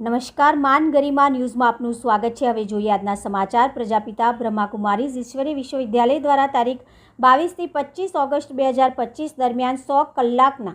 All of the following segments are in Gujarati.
નમસ્કાર, માન ગરિમા ન્યૂઝમાં આપનું સ્વાગત છે. હવે જોઈએ આજના સમાચાર. પ્રજાપિતા બ્રહ્માકુમારી ઈશ્વરી વિશ્વવિદ્યાલય દ્વારા તારીખ બાવીસથી પચીસ ઓગસ્ટ બે હજાર પચીસ દરમિયાન સો કલાકના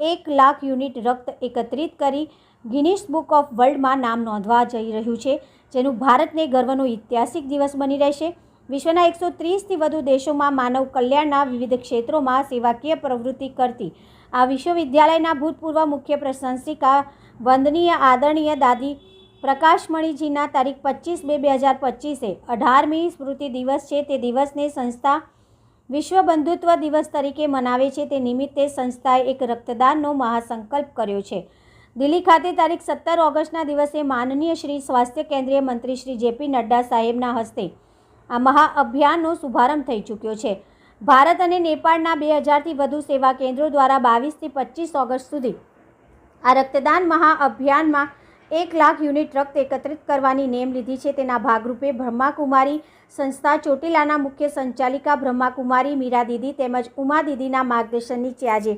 એક લાખ યુનિટ રક્ત એકત્રિત કરી ગિનિસ બુક ઓફ વર્લ્ડમાં નામ નોંધવા જઈ રહ્યું છે, જેનું ભારતને ગર્વનો ઐતિહાસિક દિવસ બની રહેશે. વિશ્વના એકસો ત્રીસથી વધુ દેશોમાં માનવ કલ્યાણના વિવિધ ક્ષેત્રોમાં સેવાકીય પ્રવૃત્તિ કરતી. આ વિશ્વવિદ્યાલયના ભૂતપૂર્વ મુખ્ય પ્રશંસિકા, વંદનીય આદરણીય દાદી પ્રકાશમણીજીના તારીખ પચીસ બે બે હજાર પચીસે અઢારમી સ્મૃતિ દિવસ છે. તે દિવસને સંસ્થા વિશ્વ બંધુત્વ દિવસ તરીકે મનાવે છે. તે નિમિત્તે સંસ્થાએ એક રક્તદાનનો મહાસંકલ્પ કર્યો છે. દિલ્હી ખાતે તારીખ સત્તર ઓગસ્ટના દિવસે માનનીય શ્રી સ્વાસ્થ્ય કેન્દ્રીય મંત્રી શ્રી જેપી નડ્ડા સાહેબના હસ્તે આ મહાઅભિયાનનો શુભારંભ થઈ ચૂક્યો છે. ભારત અને નેપાળના બે હજારથી વધુ સેવા કેન્દ્રો દ્વારા બાવીસથી પચીસ ઓગસ્ટ સુધી આ રક્તદાન મહાઅભિયાનમાં એક લાખ યુનિટ રક્ત એકત્રિત કરવાની નેમ લીધી છે. તેના ભાગરૂપે બ્રહ્માકુમારી સંસ્થા ચોટીલાના મુખ્ય સંચાલિકા બ્રહ્માકુમારી મીરા દીદી તેમજ ઉમા દીદીના માર્ગદર્શન નીચે આજે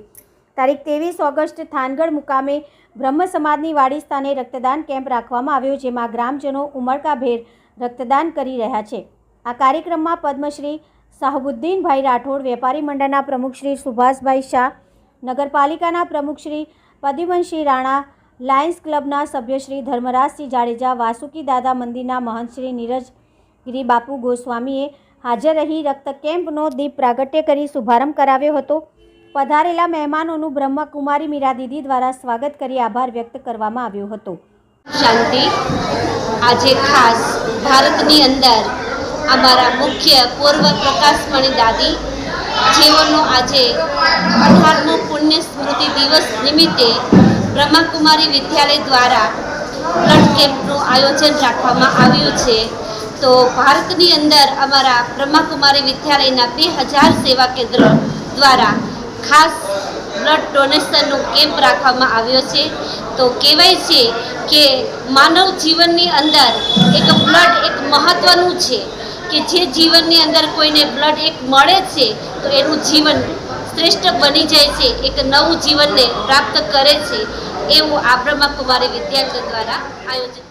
તારીખ ત્રેવીસ ઓગસ્ટ થાનગઢ મુકામે બ્રહ્મ સમાજની વાડી સ્થાને રક્તદાન કેમ્પ રાખવામાં આવ્યો, જેમાં ગ્રામજનો ઉમળકાભેર રક્તદાન કરી રહ્યા છે. આ કાર્યક્રમમાં પદ્મશ્રી શાહબુદ્દીનભાઈ રાઠોડ, વેપારી મંડળના પ્રમુખ શ્રી સુભાષભાઈ શાહ, નગરપાલિકાના પ્રમુખ શ્રી રાણા, લાયન્સ ક્લબના સભ્ય શ્રી ધર્મરાજસિંહ જાડેજા, વાસુકી દાદા મંદિરના મહંત શ્રી નીરજગીરી બાપુ ગોસ્વામીએ હાજર રહી રક્ત કેમ્પનો દીપ પ્રાગટ્ય કરી શુભારંભ કરાવ્યો હતો. પધારેલા મહેમાનોનું બ્રહ્મકુમારી મીરા દીદી દ્વારા સ્વાગત કરી આભાર વ્યક્ત કરવામાં આવ્યો હતો. શાંતિ. આજે ખાસ ભારતની અંદર અમારા મુખ્ય પૂર્વ પ્રકાશમણી દાદી જેઓનો આજે અઢારમો પુણ્ય સ્મૃતિ દિવસ નિમિત્તે બ્રહ્માકુમારી વિદ્યાલય દ્વારા બ્લડ કેમ્પનું આયોજન રાખવામાં આવ્યું છે. તો ભારતની અંદર અમારા બ્રહ્માકુમારી વિદ્યાલયના બે હજાર સેવા કેન્દ્રો દ્વારા ખાસ બ્લડ ડોનેશનનો કેમ્પ રાખવામાં આવ્યો છે. તો કહેવાય છે કે માનવ જીવનની અંદર એક બ્લડ એક મહત્ત્વનું છે. કે જે જીવનની અંદર કોઈને બ્લડ એક મળે છે, તો એનું જીવન શ્રેષ્ઠ બની જાય છે, એક નવું જીવનને પ્રાપ્ત કરે છે, એવું આ બ્રહ્મકુમારી વિદ્યાર્થીઓ દ્વારા આયોજિત